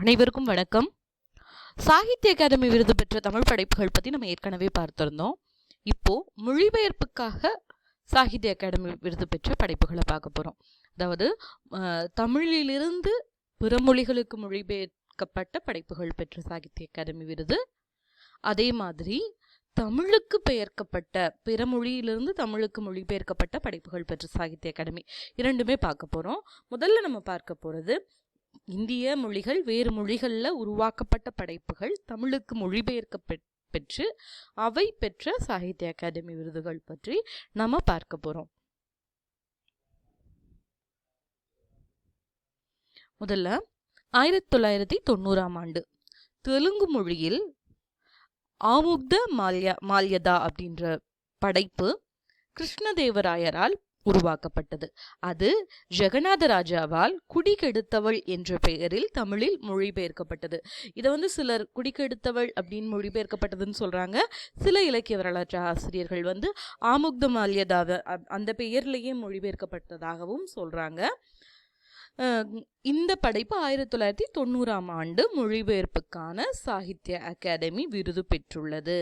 அனைவருக்கும் வணக்கம். சாகித்ய அகாடமி விருது பெற்ற தமிழ் படைப்புகள் பற்றி நம்ம ஏற்கனவே பார்த்துருந்தோம். இப்போது மொழிபெயர்ப்புக்காக சாகித்ய அகாடமி விருது பெற்ற படைப்புகளை பார்க்க போகிறோம் அதாவது தமிழிலிருந்து பிற மொழிகளுக்கு மொழிபெயர்க்கப்பட்ட படைப்புகள் பெற்ற சாகித்ய அகாடமி விருது. அதே மாதிரி தமிழுக்கு பெயர்க்கப்பட்ட பிற மொழியிலிருந்து தமிழுக்கு மொழிபெயர்க்கப்பட்ட படைப்புகள் பெற்ற சாகித்ய அகாடமி இரண்டுமே பார்க்க போகிறோம் முதல்ல நம்ம பார்க்க போகிறது இந்திய மொழிகள் வேறு மொழிகளில் உருவாக்கப்பட்ட படைப்புகள் தமிழுக்கு மொழிபெயர்க்க பெற்று அவை பெற்ற சாகித்ய அகாடமி விருதுகள் பற்றி நம்ம பார்க்க போகிறோம் முதல்ல ஆயிரத்தி தொள்ளாயிரத்தி தொண்ணூறாம் ஆண்டு. தெலுங்கு மொழியில் ஆமுக்த மால்யா மால்யதா அப்படின்ற படைப்பு கிருஷ்ணதேவராயரால் உருவாக்கப்பட்டது. அது ஜெகநாத ராஜாவால் குடிகெடுத்தவள் என்ற பெயரில் தமிழில் மொழிபெயர்க்கப்பட்டது. இதை வந்து சிலர் குடிகெடுத்தவள் அப்படின்னு மொழிபெயர்க்கப்பட்டதுன்னு சொல்றாங்க. சில இலக்கிய வரலாற்று ஆசிரியர்கள் வந்து ஆமுக்த மால்யதாவ அந்த பெயர்லேயே மொழிபெயர்க்கப்பட்டதாகவும் சொல்றாங்க. இந்த படைப்பு ஆயிரத்தி தொள்ளாயிரத்தி தொண்ணூறாம் ஆண்டு மொழிபெயர்ப்புக்கான சாகித்ய அகாடமி விருது பெற்றுள்ளது.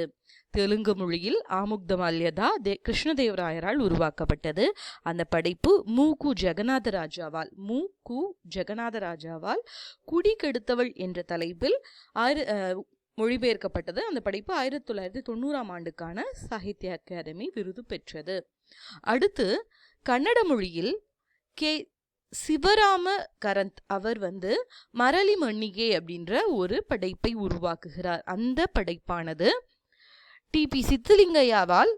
தெலுங்கு மொழியில் ஆமுக்தமால்யதா தே கிருஷ்ணதேவராயரால் உருவாக்கப்பட்டது. அந்த படைப்பு மு. கு. ஜெகநாத ராஜாவால் மு. கு. ஜெகநாத ராஜாவால் குடி கெடுத்தவள் என்ற தலைப்பில் ஆயிர மொழிபெயர்க்கப்பட்டது. அந்த படைப்பு ஆயிரத்தி தொள்ளாயிரத்தி தொண்ணூறாம் ஆண்டுக்கான சாகித்ய அகாடமி விருது பெற்றது. அடுத்து கன்னட மொழியில் கே சிவராம கரந்த் அவர் வந்து மரளி மண்ணிகே அப்படின்ற ஒரு படைப்பை உருவாக்குகிறார். அந்த படைப்பானது டிபி சித்தலிங்கையாவால்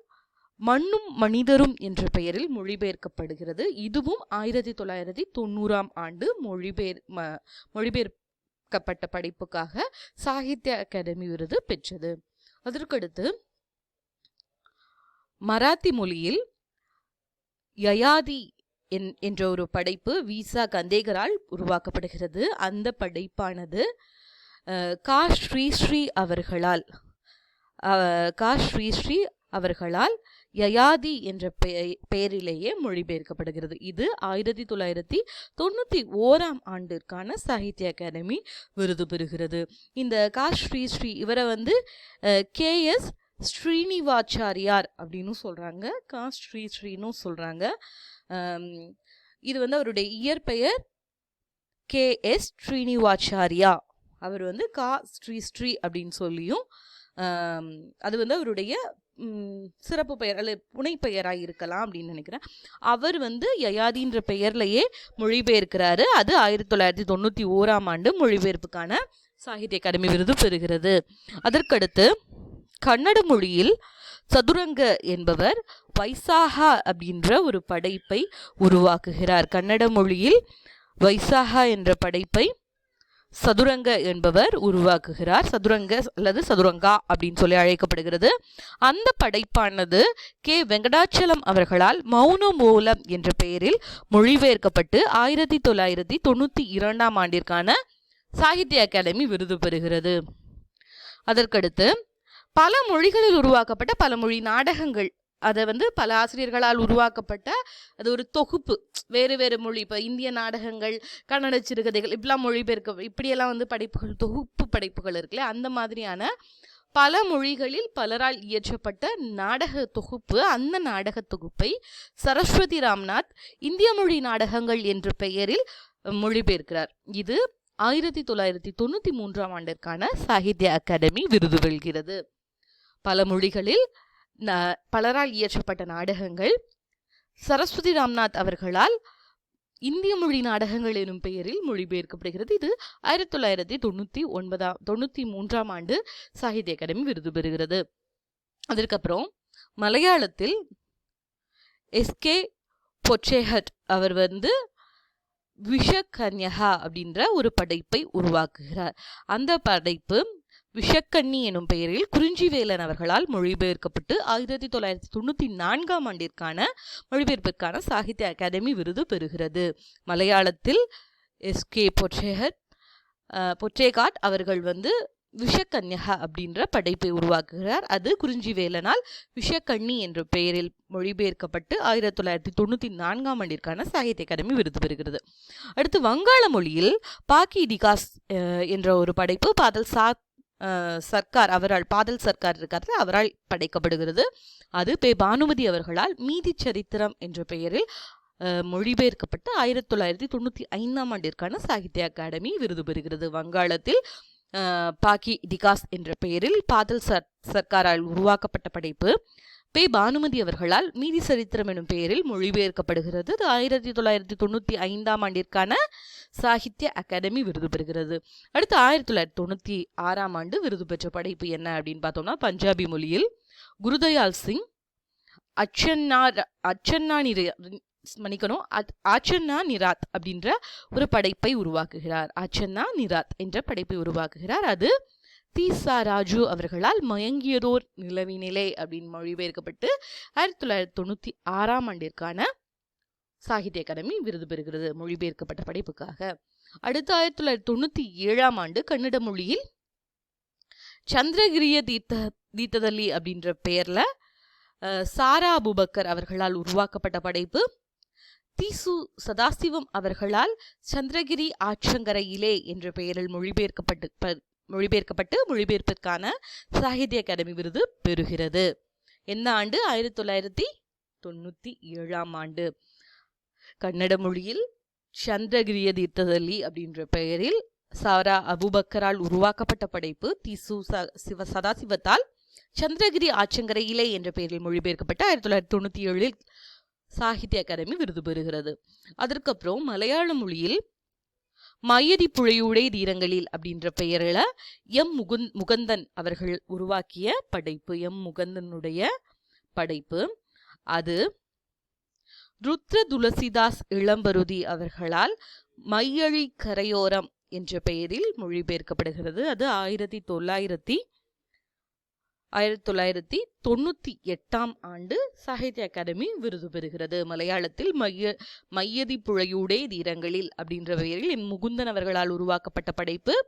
மண்ணும் மனிதரும் என்ற பெயரில் மொழிபெயர்க்கப்படுகிறது. இதுவும் ஆயிரத்தி தொள்ளாயிரத்தி தொண்ணூறாம் ஆண்டு மொழிபெயர் ம- மொழிபெயர்க்கப்பட்ட படைப்புக்காக சாகித்ய அகாடமி விருது பெற்றது. அதற்கடுத்து மராத்தி மொழியில் யயாதி என் என்ற ஒரு படைப்பு விசா கந்தேகரால் உருவாக்கப்படுகிறது. அந்த படைப்பானது கா. ஸ்ரீ. ஸ்ரீ அவர்களால் கா ஸ்ரீ ஸ்ரீ அவர்களால் யயாதி என்ற பெய- பெயரிலேயே மொழிபெயர்க்கப்படுகிறது. இது ஆயிரத்தி தொள்ளாயிரத்தி தொண்ணூற்றி ஓராம் ஆண்டிற்கான சாகித்ய அகாடமி விருது பெறுகிறது. இந்த கா ஸ்ரீ ஸ்ரீ இவரை வந்து கே எஸ் ஸ்ரீனிவாச்சாரியார் அப்படின்னு சொல்கிறாங்க கா ஸ்ரீ ஸ்ரீனும் சொல்கிறாங்க இது வந்து அவருடைய இயற்பெயர் கே எஸ் ஸ்ரீனிவாச்சாரியா. அவர் வந்து கா ஸ்ரீ ஸ்ரீ அப்படின்னு சொல்லியும் அது வந்து அவருடைய சிறப்பு பெயர் அல்லது புனை பெயராக இருக்கலாம் அப்படின்னு நினைக்கிறேன். அவர் வந்து யயாதின்ற பெயர்லையே மொழிபெயர்க்கிறாரு. அது ஆயிரத்தி தொள்ளாயிரத்தி தொண்ணூற்றி ஓராம் ஆண்டு மொழிபெயர்ப்புக்கான சாகித்ய அகாடமி விருது பெறுகிறது. அதற்கடுத்து கன்னட மொழியில் சதுரங்க என்பவர் வைசாகா அப்படின்ற ஒரு படைப்பை உருவாக்குகிறார். கன்னட மொழியில் வைசாகா என்ற படைப்பை சதுரங்க என்பவர் உருவாக்குகிறார். சதுரங்க அல்லது சதுரங்கா அப்படின்னு சொல்லி அழைக்கப்படுகிறது. அந்த படைப்பானது கே. வெங்கடாச்சலம் அவர்களால் மௌன மூலம் என்ற பெயரில் மொழிபெயர்க்கப்பட்டு ஆயிரத்தி தொள்ளாயிரத்தி தொண்ணூற்றி இரண்டாம் ஆண்டிற்கான சாகித்ய அகாடமி விருது பெறுகிறது. அதற்கடுத்து பல மொழிகளில் உருவாக்கப்பட்ட பல மொழி நாடகங்கள் அதை வந்து பல ஆசிரியர்களால் உருவாக்கப்பட்ட அது ஒரு தொகுப்பு. வேறு வேறு மொழி இப்போ இந்திய நாடகங்கள் கன்னட சிறுகதைகள் இப்படிலாம் மொழிபெயர்க்க இப்படியெல்லாம் வந்து படைப்புகள் தொகுப்பு படைப்புகள் இருக்குல்ல அந்த மாதிரியான பல மொழிகளில் பலரால் இயற்றப்பட்ட நாடக தொகுப்பு அந்த நாடக தொகுப்பை சரஸ்வதி ராம்நாத் இந்திய மொழி நாடகங்கள் என்ற பெயரில் மொழிபெயர்க்கிறார். இது ஆயிரத்தி தொள்ளாயிரத்தி தொண்ணூற்றி மூன்றாம் ஆண்டிற்கான சாகித்ய அகாடமி விருது வெல்கிறது. பல மொழிகளில் பலரால் இயற்றப்பட்ட நாடகங்கள். சரஸ்வதி ராம்நாத் அவர்களால் இந்திய மொழி நாடகங்கள் எனும் பெயரில் மொழிபெயர்க்கப்படுகிறது. இது ஆயிரத்தி தொள்ளாயிரத்தி தொண்ணூற்றி ஒன்பதாம் தொண்ணூற்றி மூன்றாம் ஆண்டு சாகித்ய அகாடமி விருது பெறுகிறது. அதற்கப்புறம் மலையாளத்தில் எஸ்கே பொச்சேஹட் அவர் வந்து விஷ கன்யகா அப்படின்ற ஒரு படைப்பை உருவாக்குகிறார். அந்த படைப்பு விஷக்கண்ணி எனும் பெயரில் குறிஞ்சிவேலன் அவர்களால் மொழிபெயர்க்கப்பட்டு ஆயிரத்தி தொள்ளாயிரத்தி தொண்ணூற்றி நான்காம் ஆண்டிற்கான மொழிபெயர்ப்பிற்கான சாகித்ய அகாடமி விருது பெறுகிறது. மலையாளத்தில் எஸ்கே பொற்றேகர் பொற்றேகாட் அவர்கள் வந்து விஷக்கன்யகா அப்படின்ற படைப்பை உருவாக்குகிறார். அது குறிஞ்சிவேலனால் விஷக்கண்ணி என்ற பெயரில் மொழிபெயர்க்கப்பட்டு ஆயிரத்தி தொள்ளாயிரத்தி தொண்ணூற்றி நான்காம் ஆண்டிற்கான சாகித்ய அகாடமி விருது பெறுகிறது. அடுத்து வங்காள மொழியில் பாக்கி டிகாஸ் என்ற ஒரு படைப்பு பாதல் சாத் சர்க்கார் அவரால் பாதல் சர்க்கார் இருக்காரு அவரால் படைக்கப்படுகிறது. அது பே பானுமதி அவர்களால் மீதி சரித்திரம் என்ற பெயரில் மொழிபெயர்க்கப்பட்டு ஆயிரத்தி தொள்ளாயிரத்தி தொண்ணூற்றி ஐந்தாம் ஆண்டிற்கான சாகித்ய அகாடமி விருது பெறுகிறது. வங்காளத்தில் பாக்கி டிகாஸ் என்ற பெயரில் பாதல் சர் சர்க்காரால் உருவாக்கப்பட்ட படைப்பு. பே பானுமதி அவர்களால் மீதி சரித்திரம் எனும் பெயரில் மொழிபெயர்க்கப்படுகிறது. அது ஆயிரத்தி தொள்ளாயிரத்தி தொண்ணூற்றி ஐந்தாம் ஆண்டிற்கான சாகித்ய அகாடமி விருது பெறுகிறது. அடுத்து ஆயிரத்தி தொள்ளாயிரத்தி தொண்ணூற்றி ஆறாம் ஆண்டு விருது பெற்ற படைப்பு என்ன அப்படின்னு பார்த்தோம்னா பஞ்சாபி மொழியில் குருதயால் சிங் அச்சன்னா அச்சன்னா நிர மன்னிக்கணும் ஆச்சன்னா நிராத் அப்படின்ற ஒரு படைப்பை உருவாக்குகிறார். ஆச்சன்னா நிராத் என்ற படைப்பை உருவாக்குகிறார். அது தீசா ராஜு அவர்களால் மயங்கியதோர் நிலவினிலே அப்படின்னு மொழிபெயர்க்கப்பட்டு ஆயிரத்தி தொள்ளாயிரத்தி தொண்ணூற்றி ஆறாம் ஆண்டிற்கான சாகித்ய அகாடமி விருது பெறுகிறது மொழிபெயர்க்கப்பட்ட படைப்புக்காக. அடுத்து ஆயிரத்தி தொள்ளாயிரத்தி தொண்ணூற்றி ஏழாம் ஆண்டு கன்னட மொழியில் சந்திரகிரிய தீர்த்த தீர்த்ததள்ளி அப்படின்ற பெயரில் சாரா அபுபக்கர் அவர்களால் உருவாக்கப்பட்ட படைப்பு. தீசு சதாசிவம் அவர்களால் சந்திரகிரி ஆற்றங்கரையிலே என்ற பெயரில் மொழிபெயர்க்கப்பட்டு மொழிபெயர்க்கப்பட்டு மொழிபெயர்ப்பிற்கான சாகித்ய அகாடமி விருது பெறுகிறது. எந்த ஆண்டு? ஆயிரத்தி தொள்ளாயிரத்தி தொண்ணூற்றி ஏழாம் ஆண்டு. கன்னட மொழியில் சந்திரகிரிய தீர்த்ததலி அப்படின்ற பெயரில் சாரா அபுபக்கரால் உருவாக்கப்பட்ட படைப்பு திசு ச- சிவ சதாசிவத்தால் சந்திரகிரி ஆற்றங்கரையிலே என்ற பெயரில் மொழிபெயர்க்கப்பட்டு ஆயிரத்தி தொள்ளாயிரத்தி தொண்ணூற்றி ஏழில் சாகித்ய அகாடமி விருது பெறுகிறது. அதற்கப்புறம் மலையாள மொழியில் மயதி புழையுடை தீரங்களில் அப்படின்ற பெயரில் எம் முகுந் முகந்தன் அவர்கள் உருவாக்கிய படைப்பு எம் முகந்தனுடைய படைப்பு. அது ருத்ர துளசிதாஸ் இளம்பருதி அவர்களால் மையழி கரையோரம் என்ற பெயரில் மொழிபெயர்க்கப்படுகிறது. அது ஆயிரத்தி தொள்ளாயிரத்தி ஆயிரத்தி தொள்ளாயிரத்தி தொண்ணூத்தி எட்டாம் ஆண்டு சாகித்ய அகாடமி விருது பெறுகிறது. மலையாளத்தில் மைய மையதி புழையூடே தீரங்களில் அப்படின்ற பெயரில் என் முகுந்தன் அவர்களால் உருவாக்கப்பட்ட படைப்பு.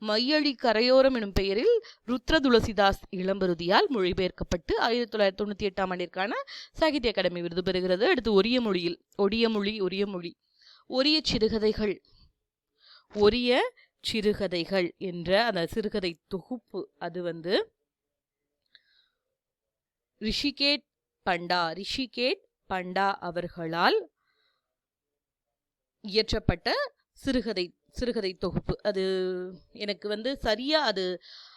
மையழி கரையோரம் எனும் பெயரில் ருத்ர துளசிதாஸ் இளம்பருதியால் மொழிபெயர்க்கப்பட்டு ஆயிரத்தி தொள்ளாயிரத்தி தொண்ணூத்தி எட்டாம் ஆண்டிற்கான சாகித்ய அகாடமி விருது பெறுகிறது. அடுத்து ஒரிய மொழியில் ஒடிய மொழி ஒரிய மொழி. ஒரிய சிறுகதைகள். ஒரிய சிறுகதைகள் என்ற அந்த சிறுகதை தொகுப்பு அது வந்து ரிஷிகேட் பண்டா ரிஷிகேட் பண்டா அவர்களால் இயற்றப்பட்ட சிறுகதை சிறுகதை தொகுப்பு. அது எனக்கு வந்து சரியாக அது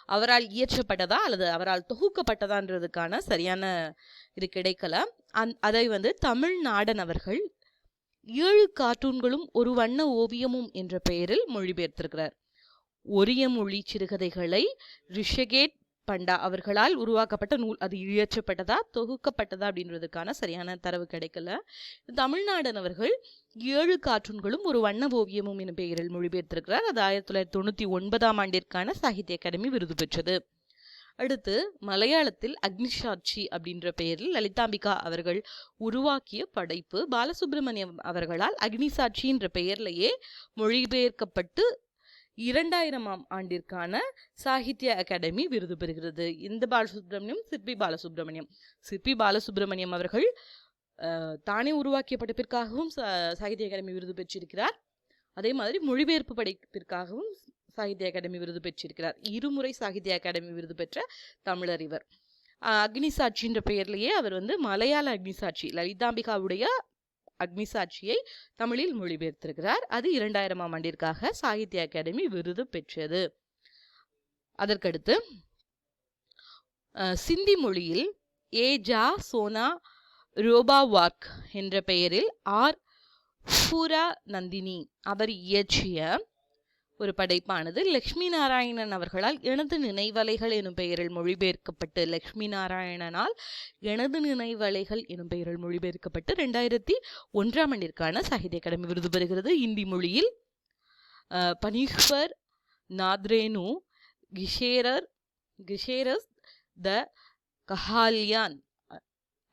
அவரால் இயற்றப்பட்டதா அல்லது அவரால் தொகுக்கப்பட்டதான்றதுக்கான சரியான இது கிடைக்கல. அந் அதை வந்து தமிழ்நாடன் அவர்கள் ஏழு கார்ட்டூன்களும் ஒரு வண்ண ஓவியமும் என்ற பெயரில் மொழிபெயர்த்திருக்கிறார். ஒரிய மொழி சிறுகதைகளை ரிஷகேட் பண்டா அவர்களால் உருவாக்கப்பட்ட நூல் அது இயற்றப்பட்டதா தொகுக்கப்பட்டதா அப்படின்றதுக்கான சரியான தரவு கிடைக்கல. தமிழ்நாடன் அவர்கள் ஏழு கார்ட்டூன்களும் ஒரு வண்ண ஓவியமும் எனும் பெயரில் மொழிபெயர்த்திருக்கிறார். அது ஆயிரத்தி தொள்ளாயிரத்தி தொண்ணூத்தி ஒன்பதாம் ஆண்டிற்கான சாகித்ய அகாடமி விருது பெற்றது. அடுத்து மலையாளத்தில் அக்னிசாட்சி அப்படின்ற பெயரில் லலிதாம்பிகா அவர்கள் உருவாக்கிய படைப்பு பாலசுப்ரமணியம் அவர்களால் அக்னிசாட்சி என்ற பெயர்லேயே மொழிபெயர்க்கப்பட்டு இரண்டாயிரமாம் ஆண்டிற்கான சாகித்ய அகாடமி விருது பெறுகிறது. இந்த பாலசுப்ரமணியம் சிற்பி பாலசுப்ரமணியம். சிற்பி பாலசுப்ரமணியம் அவர்கள் தானே உருவாக்கிய படைப்பிற்காகவும் சா- சாகித்ய அகாடமி விருது பெற்றிருக்கிறார். அதே மாதிரி மொழிபெயர்ப்பு படைப்பிற்காகவும் சாகித்ய அகாடமி விருது பெற்றிருக்கிறார். இருமுறை சாகித்ய அகாடமி விருது பெற்ற தமிழர் இவர். அஹ், அக்னிசாட்சின்ற பெயர்லேயே அவர் வந்து மலையாள அக்னிசாட்சி லலிதாம்பிகாவுடைய அக்னிசாட்சியை தமிழில் மொழிபெயர்த்திருக்கிறார். அது இரண்டாயிரமாம் ஆண்டிற்காக சாகித்ய அகாடமி விருது பெற்றது. அதற்கடுத்து சிந்தி மொழியில் ஏஜா சோனா ரோபாவாக் என்ற பெயரில் ஆர் ஃபூரா நந்தினி அவர் இயற்றிய ஒரு படைப்பானது. லக்ஷ்மி நாராயணன் அவர்களால் எனது நினைவலைகள் எனும் பெயரில் மொழிபெயர்க்கப்பட்டு லக்ஷ்மி நாராயணனால் எனது நினைவலைகள் எனும் பெயரில் மொழிபெயர்க்கப்பட்டு ரெண்டாயிரத்தி ஒன்றாம் ஆண்டிற்கான சாகித்ய அகாடமி விருது பெறுகிறது. இந்தி மொழியில் பனீஸ்வர் பனீஷ்வர் நாத்ரேனு கிஷேரர் கிஷேரஸ் த கஹாலியான்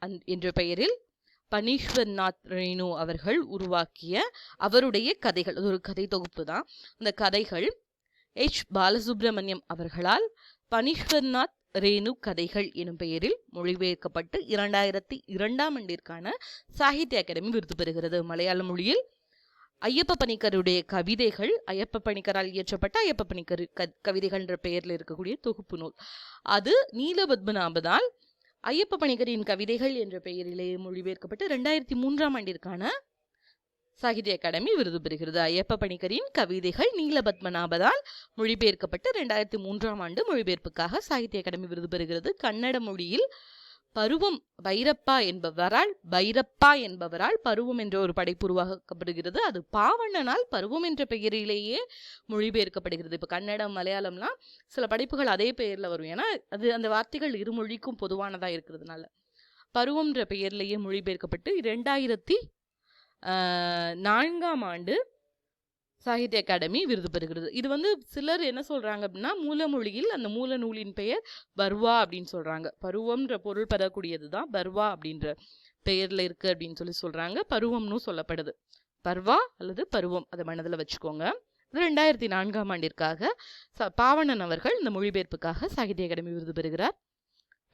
அந்- என்ற பெயரில் பனீஸ்வர்நாத் ரேணு அவர்கள் உருவாக்கிய அவருடைய கதைகள். அது ஒரு கதை தொகுப்பு தான் அந்த கதைகள் எச். பாலசுப்ரமணியம் அவர்களால் பனீஸ்வர்நாத் ரேணு கதைகள் எனும் பெயரில் மொழிபெயர்க்கப்பட்டு இரண்டாயிரத்தி இரண்டாம் ஆண்டிற்கான சாகித்ய அகாடமி விருது பெறுகிறது. மலையாள மொழியில் ஐயப்ப பணிக்கருடைய கவிதைகள் ஐயப்ப பணிக்கரால் இயற்றப்பட்ட ஐயப்ப பணிக்கர் க- கவிதைகள் என்ற பெயரில் இருக்கக்கூடிய தொகுப்பு நூல். அது நீலபத்மநாபதால் ஐயப்ப பணிகரின் கவிதைகள் என்ற பெயரிலே மொழிபெயர்க்கப்பட்டு ரெண்டாயிரத்தி மூன்றாம் ஆண்டிற்கான சாகித்ய அகாடமி விருது பெறுகிறது. ஐயப்ப பணிக்கரின் கவிதைகள் நீலபத்மநாபதால் மொழிபெயர்க்கப்பட்டு ரெண்டாயிரத்தி மூன்றாம் ஆண்டு மொழிபெயர்ப்புக்காக சாகித்ய அகாடமி விருது பெறுகிறது. கன்னட மொழியில் பருவம் பைரப்பா என்பவரால் பைரப்பா என்பவரால் பருவம் என்ற ஒரு படைப்பு உருவாக்கப்படுகிறது. அது பாவண்ணனால் பருவம் என்ற பெயரிலேயே மொழிபெயர்க்கப்படுகிறது. இப்போ கன்னடம் மலையாளம்லாம் சில படைப்புகள் அதே பெயரில் வரும். ஏன்னா அது அந்த வார்த்தைகள் இரு மொழிக்கும் பொதுவானதாக இருக்கிறதுனால. பருவம்ன்ற பெயர்லேயே மொழிபெயர்க்கப்பட்டு இரண்டாயிரத்தி நான்காம் ஆண்டு சாகித்ய அகாடமி விருது பெறுகிறது. இது வந்து சிலர் என்ன சொல்கிறாங்க அப்படின்னா மூலமொழியில் அந்த மூல நூலின் பெயர் பர்வா அப்படின்னு சொல்கிறாங்க பருவம்ன்ற பொருள் பெறக்கூடியது தான் பர்வா அப்படின்ற பெயரில் இருக்குது அப்படின்னு சொல்லி சொல்கிறாங்க பருவம்னு சொல்லப்படுது. பர்வா அல்லது பருவம் அதை மனதில் வச்சுக்கோங்க. இது ரெண்டாயிரத்தி நான்காம் ஆண்டிற்காக ச பாவணன் அவர்கள் இந்த மொழிபெயர்ப்புக்காக சாகித்ய அகாடமி விருது பெறுகிறார்.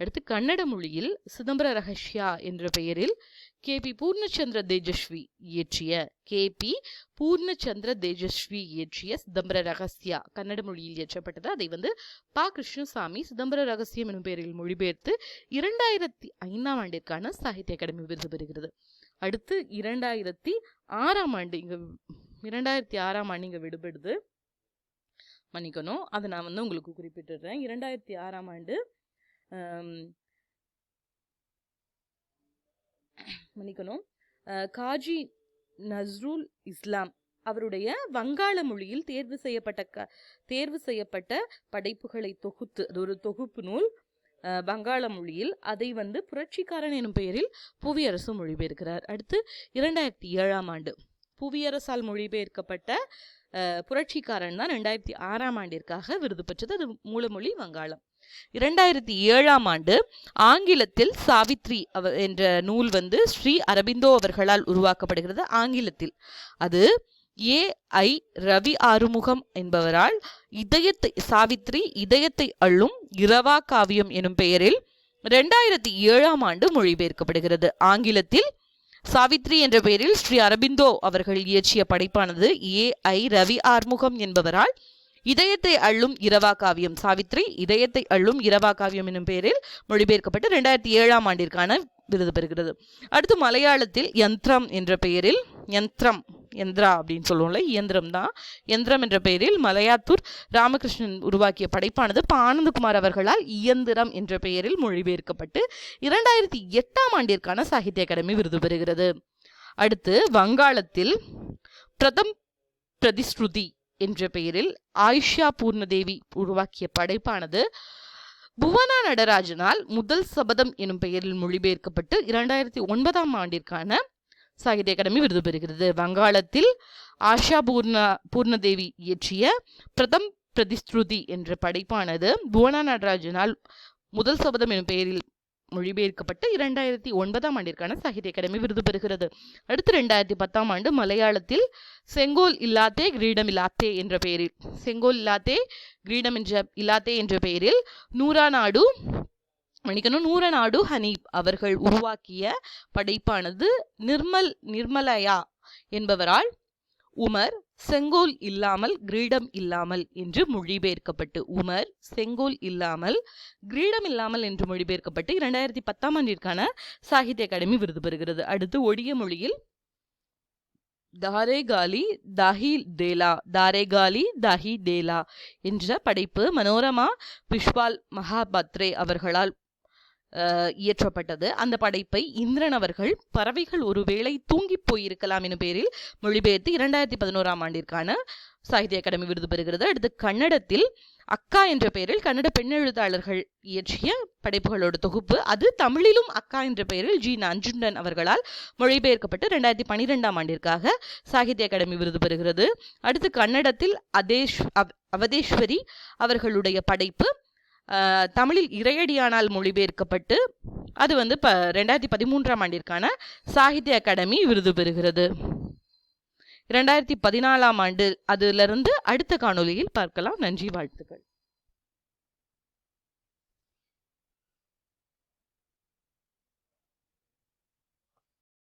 அடுத்து கன்னட மொழியில் சிதம்பர ரகசியா என்ற பெயரில் கே பி பூர்ணச்சந்திர தேஜஸ்வி இயற்றிய கே பி பூர்ணச்சந்திர தேஜஸ்வி இயற்றிய சிதம்பர ரகசியா. கன்னட மொழியில் இயற்றப்பட்டது. அதை வந்து பா. கிருஷ்ணசாமி சிதம்பர ரகசியம் எனும் பெயரில் மொழிபெயர்த்து இரண்டாயிரத்தி ஐந்தாம் ஆண்டிற்கான சாகித்ய அகாடமி விருது பெறுகிறது. அடுத்து இரண்டாயிரத்தி ஆறாம் ஆண்டு இங்கே இரண்டாயிரத்தி ஆறாம் ஆண்டு இங்கே விடுபடுது. மன்னிக்கணும். அதை நான் வந்து உங்களுக்கு குறிப்பிட்டுறேன் இரண்டாயிரத்தி ஆறாம் ஆண்டு மன்னிக்கணும். காஜி நஸ்ருல் இஸ்லாம் அவருடைய வங்காள மொழியில் தேர்வு செய்யப்பட்ட க தேர்வு செய்யப்பட்ட படைப்புகளை தொகுத்து அது ஒரு தொகுப்பு நூல். வங்காள மொழியில் அதை வந்து புரட்சிக்காரன் எனும் பெயரில் புவியரசு மொழிபெயர்க்கிறார். அடுத்து இரண்டாயிரத்தி ஏழாம் ஆண்டு புவியரசால் மொழிபெயர்க்கப்பட்ட புரட்சிக்காரன் தான் ரெண்டாயிரத்தி ஆறாம் ஆண்டிற்காக விருது பெற்றது. அது மூலமொழி வங்காளம். இரண்டாயிரத்தி ஏழாம் ஆண்டு ஆங்கிலத்தில் சாவித்ரி என்ற நூல் வந்து ஸ்ரீ அரபிந்தோ அவர்களால் உருவாக்கப்படுகிறது ஆங்கிலத்தில். அது ஏ ஐ ரவி ஆறுமுகம் என்பவரால் இதயத்தை சாவித்ரி இதயத்தை அள்ளும் இரவா காவியம் எனும் பெயரில் ரெண்டாயிரத்தி ஏழாம் ஆண்டு மொழிபெயர்க்கப்படுகிறது. ஆங்கிலத்தில் சாவித்ரி என்ற பெயரில் ஸ்ரீ அரபிந்தோ அவர்கள் இயற்றிய படைப்பானது ஏ ஐ ரவி ஆறுமுகம் என்பவரால் இதயத்தை அள்ளும் இரவா காவியம். சாவித்ரி இதயத்தை அள்ளும் இரவா காவியம் என்னும் பெயரில் மொழிபெயர்க்கப்பட்டு ரெண்டாயிரத்தி ஏழாம் ஆண்டிற்கான விருது பெறுகிறது. அடுத்து மலையாளத்தில் யந்திரம் என்ற பெயரில் யந்திரம் யந்திரா அப்படின்னு சொல்லுவோம்ல இயந்திரம் தான். யந்திரம் என்ற பெயரில் மலையாத்தூர் ராமகிருஷ்ணன் உருவாக்கிய படைப்பானது பானந்தகுமார் ஆனந்தகுமார் அவர்களால் இயந்திரம் என்ற பெயரில் மொழிபெயர்க்கப்பட்டு இரண்டாயிரத்தி எட்டாம் ஆண்டிற்கான சாகித்ய அகாடமி விருது பெறுகிறது. அடுத்து வங்காளத்தில் பிரதம் பிரதிஸ்ருதி என்ற பெயரில் ஆயிஷா பூர்ணதேவி உருவாக்கிய படைப்பானது புவனா நடராஜனால் முதல் சபதம் எனும் பெயரில் மொழிபெயர்க்கப்பட்டு இரண்டாயிரத்தி ஒன்பதாம் ஆண்டிற்கான சாகித்ய அகாடமி விருது பெறுகிறது. வங்காளத்தில் ஆஷா பூர்ணா பூர்ணதேவி இயற்றிய பிரதம் பிரதிஸ்ருதி என்ற படைப்பானது புவனா நடராஜனால் முதல் சபதம் எனும் பெயரில் மொழிபெயர்க்கப்பட்டு இரண்டாயிரத்தி ஒன்பதாம் ஆண்டிற்கான சாகித்ய அகாடமி விருது பெறுகிறது. அடுத்து ரெண்டாயிரத்தி பத்தாம் ஆண்டு மலையாளத்தில் செங்கோல் இல்லாத்தே கிரீடம் இல்லாத்தே என்ற பெயரில் செங்கோல் இல்லாத்தே கிரீடம் என்ற இல்லாத்தே என்ற பெயரில் நூறா நாடு மன்னிக்கணும் நூறநாடு ஹனீப் அவர்கள் உருவாக்கிய படைப்பானது நிர்மல் நிர்மலயா என்பவரால் உமர் செங்கோல் இல்லாமல் கிரீடம் இல்லாமல் என்று மொழிபெயர்க்கப்பட்டு உமர் செங்கோல் இல்லாமல் கிரீடம் இல்லாமல் என்று மொழிபெயர்க்கப்பட்டு இரண்டாயிரத்தி பத்தாம் ஆண்டிற்கான சாகித்ய அகாடமி விருது பெறுகிறது. அடுத்து ஒடிய மொழியில் தாரே காலி தாஹி தேலா தாரே காலி தாஹி தேலா என்ற படைப்பு மனோரமா பிஷ்வால் மகாபத்ரே அவர்களால் இயற்றப்பட்டது. அந்த படைப்பை இந்திரன் அவர்கள் பறவைகள் ஒருவேளை தூங்கி போயிருக்கலாம் எனும் பேரில் மொழிபெயர்த்து இரண்டாயிரத்தி பதினோராம் ஆண்டிற்கான சாகித்ய அகாடமி விருது பெறுகிறது. அடுத்து கன்னடத்தில் அக்கா என்ற பெயரில் கன்னட பெண் எழுத்தாளர்கள் இயற்றிய படைப்புகளோட தொகுப்பு. அது தமிழிலும் அக்கா என்ற பெயரில் ஜி. நஞ்சுண்டன் அவர்களால் மொழிபெயர்க்கப்பட்டு ரெண்டாயிரத்தி பன்னிரெண்டாம் ஆண்டிற்காக சாகித்ய அகாடமி விருது பெறுகிறது. அடுத்து கன்னடத்தில் அதேஷ் அவ்- அவதேஸ்வரி அவர்களுடைய படைப்பு தமிழில் இறையடியானால் மொழிபெயர்க்கப்பட்டு அது வந்து இப்போ ரெண்டாயிரத்தி பதிமூன்றாம் ஆண்டிற்கான சாகித்ய அகாடமி விருது பெறுகிறது. இரண்டாயிரத்தி பதினாலாம் ஆண்டு அதிலிருந்து அடுத்த காணொலியில் பார்க்கலாம். நன்றி வாழ்த்துக்கள்.